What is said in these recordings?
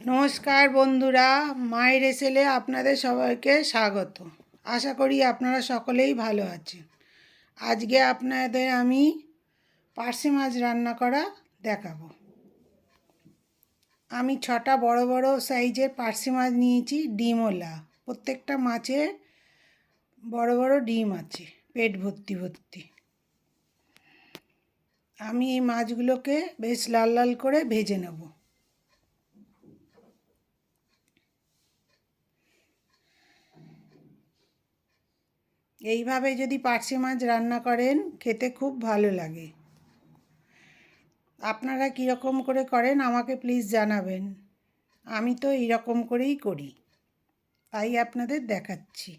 নমস্কার বন্ধুরা মায়ের এসেলে আপনাদের সবাইকে স্বাগত। আশা করি আপনারা সকলেই ভালো আছেন। আজকে আপনাদের আমি পার্সে মাছ রান্না করা দেখাবো। আমি ছটা বড় বড় সাইজের পার্সে মাছ নিয়েছি ডিমওলা প্রত্যেকটা মাছের বড় বড় ডিম আছে, পেট ভর্তি ভর্তি। আমি এই মাছগুলোকে বেশ লাল লাল করে ভেজে নেব। এইভাবে যদি পার্শে মাছ রান্না করেন, খেতে খুব ভালো লাগে। আপনারা কীরকম করে করেন, আমাকে প্লিজ জানাবেন। আমি তো এইরকম করেই করি। তাই আপনাদের দেখাচ্ছি।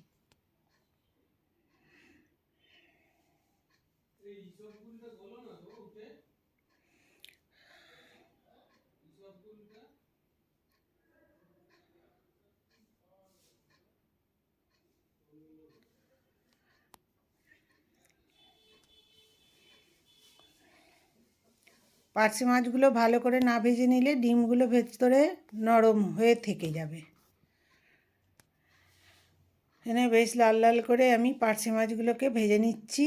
পার্শে মাছগুলো ভালো করে না ভেজে নিলে ডিমগুলো ভেতরে নরম হয়ে থেকে যাবে। এখানে বেশ লাল লাল করে আমি পার্শে মাছগুলোকে ভেজে নিচ্ছি।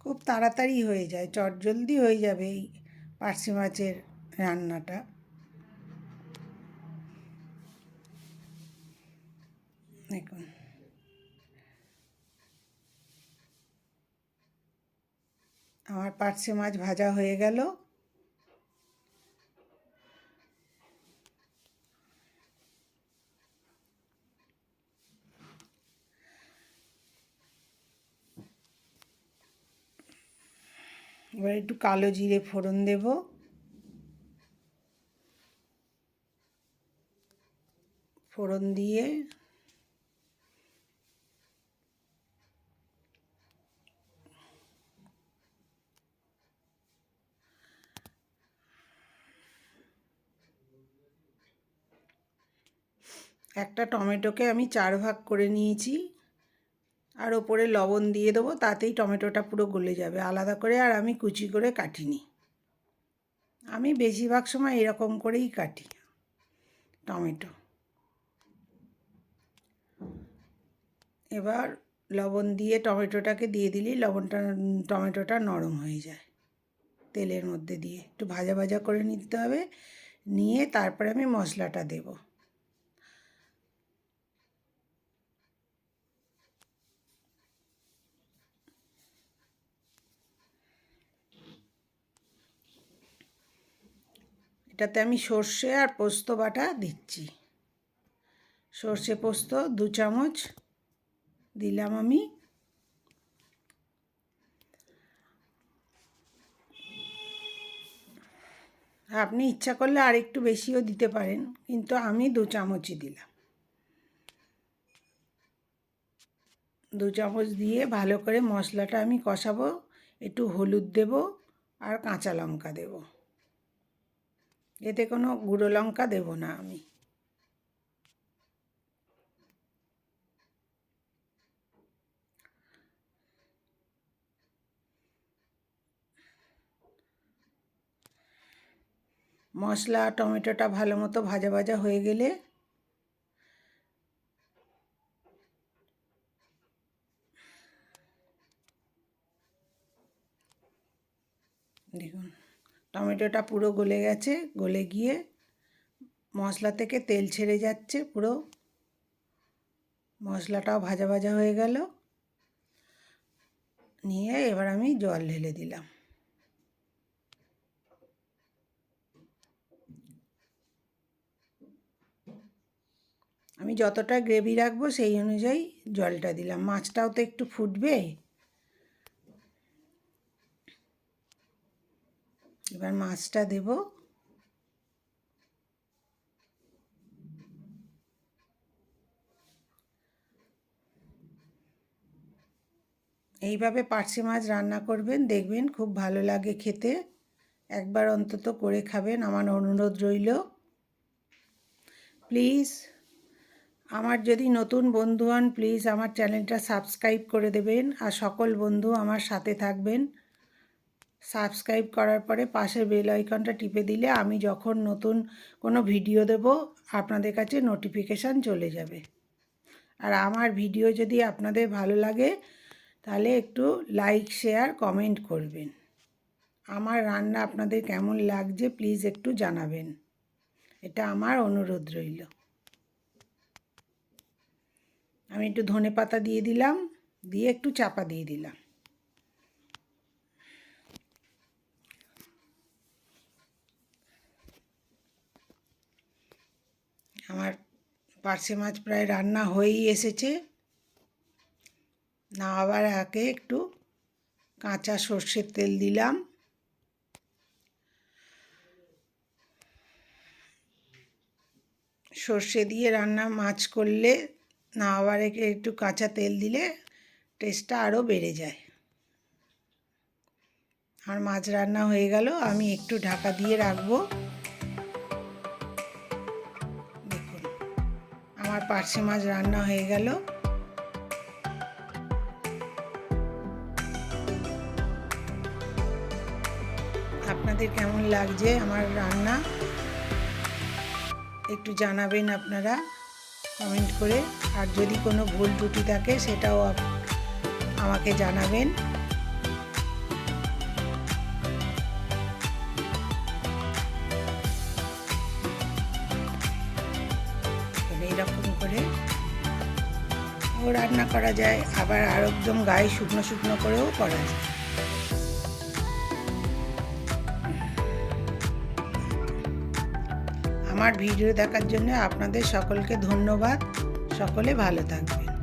খুব তাড়াতাড়ি হয়ে যায়, চটজলদি হয়ে যাবে এই পার্সি মাছের রান্নাটা। দেখুন। আমার পার্সি মাছ ভাজা হয়ে গেল। এবার একটু কালো জিরে ফোড়ন দেব। ফোড়ন দিয়ে একটা টমেটোকে আমি চার ভাগ করে নিয়েছি। আর ওপরে লবণ দিয়ে দেবো, তাতেই টমেটোটা পুরো গলে যাবে। আলাদা করে আর আমি কুচি করে কাটিনি। আমি বেশিরভাগ সময় এরকম করেই কাটি টমেটো। এবার লবণ দিয়ে টমেটোটাকে দিয়ে দিলেই লবণটা, টমেটোটা নরম হয়ে যায় তেলের মধ্যে দিয়ে। একটু ভাজা ভাজা করে নিতে হবে, নিয়ে তারপরে আমি মশলাটা দেবো। এটাতে আমি সর্ষে আর পোস্ত বাটা দিচ্ছি। সর্ষে পোস্ত দু চামচ দিলাম আমি। আপনি ইচ্ছা করলে আর একটু বেশিও দিতে পারেন, কিন্তু আমি দু চামচই দিলাম। দু চামচ দিয়ে ভালো করে মশলাটা আমি কষাবো, একটু হলুদ দেব আর কাঁচা লঙ্কা দেবো। এতে কোনো গুঁড়ো লঙ্কা দেবো না আমি। মশলা, টমেটোটা ভালো মতো ভাজা ভাজা হয়ে গেলে দেখুন। টমেটোটা পুরো গলে গেছে, গলে গিয়ে মশলা থেকে তেল ছেড়ে যাচ্ছে পুরো। মশলাটাও ভাজা ভাজা হয়ে গেল। নিয়ে এবার আমি জল ঢেলে দিলাম। আমি যতটা গ্রেভি রাখব সেই অনুযায়ী জলটা দিলাম। মাছটাও তো একটু ফুটবে। এবার মাছটা দেব। এইভাবে পার্শে মাছ রান্না করবেন, দেখবেন খুব ভালো লাগে খেতে। একবার অন্তত করে খাবেন, আমার অনুরোধ রইল। প্লিজ, আমার যদি নতুন বন্ধু হন, প্লিজ আমার চ্যানেলটা সাবস্ক্রাইব করে দেবেন, আর সকল বন্ধু আমার সাথে থাকবেন। সাবস্ক্রাইব করার পরে পাশের বেল আইকনটা টিপে দিলে আমি যখন নতুন কোনো ভিডিও দেব, আপনাদের কাছে নোটিফিকেশান চলে যাবে। আর আমার ভিডিও যদি আপনাদের ভালো লাগে, তাহলে একটু লাইক শেয়ার কমেন্ট করবেন। আমার রান্না আপনাদের কেমন লাগছে প্লিজ একটু জানাবেন। এটা আমার অনুরোধ রইল। আমি একটু ধনে পাতা দিয়ে দিলাম, দিয়ে একটু চাপা দিয়ে দিলাম। আমার পার্শে মাছ প্রায় রান্না হয়েই এসেছে। না আবার আগে একটু কাঁচা সর্ষের তেল দিলাম। সর্ষে দিয়ে রান্না মাছ করলে না আবার একটু কাঁচা তেল দিলে টেস্টটা আরও বেড়ে যায়। আর মাছ রান্না হয়ে গেল, আমি একটু ঢাকা দিয়ে রাখব। আমার পার্শে মাছ রান্না হয়ে গেল। আপনাদের কেমন লাগছে আমার রান্না? একটু জানাবেন আপনারা কমেন্ট করে। আর যদি কোনো ভুল ত্রুটি থাকে, সেটাও আমাকে জানাবেন। ও রান্না করা যায়, আবার আর একদম গায়ে শুকনো শুকনো করেও করা যায়। আমার ভিডিও দেখার জন্য আপনাদের সকলকে ধন্যবাদ। সকলে ভালো থাকবেন।